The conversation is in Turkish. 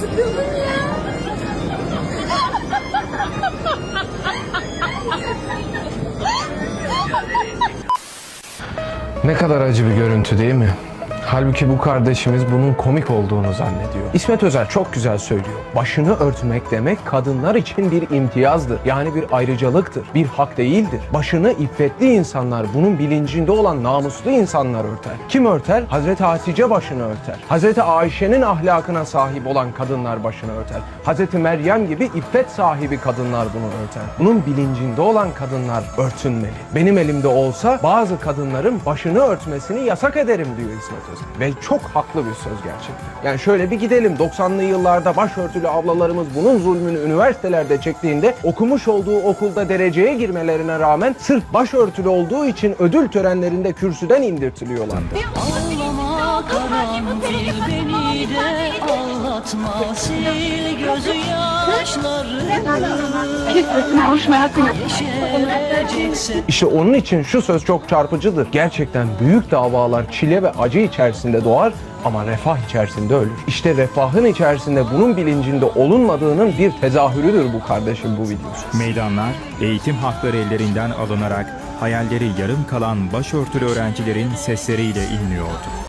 sıkıldım ya. Ne kadar acı bir görüntü değil mi? Halbuki bu kardeşimiz bunun komik olduğunu zannediyor. İsmet Özel çok güzel söylüyor. Başını örtmek demek kadınlar için bir imtiyazdır. Yani bir ayrıcalıktır. Bir hak değildir. Başını iffetli insanlar, bunun bilincinde olan namuslu insanlar örter. Kim örter? Hazreti Hatice başını örter. Hazreti Ayşe'nin ahlakına sahip olan kadınlar başını örter. Hazreti Meryem gibi iffet sahibi kadınlar bunu örter. Bunun bilincinde olan kadınlar örtünmeli. Benim elimde olsa bazı kadınların başını örtmesini yasak ederim diyor İsmet Özel. Ve çok haklı bir söz gerçekten. Yani şöyle bir gidelim 90'lı yıllarda başörtülü ablalarımız bunun zulmünü üniversitelerde çektiğinde okumuş olduğu okulda dereceye girmelerine rağmen sırf başörtülü olduğu için ödül törenlerinde kürsüden indirtiliyorlardı. Ağlama karanfil beni de ağlatma sil gözü yaşlarını Yeşereceksin İşte onun için şu söz çok çarpıcıdır. Gerçekten büyük davalar çile ve acı içerisinde doğar ama refah içerisinde ölür. İşte refahın içerisinde bunun bilincinde olunmadığının bir tezahürüdür bu kardeşim bu videosu. Meydanlar eğitim hakları ellerinden alınarak hayalleri yarım kalan başörtülü öğrencilerin sesleriyle inliyordu.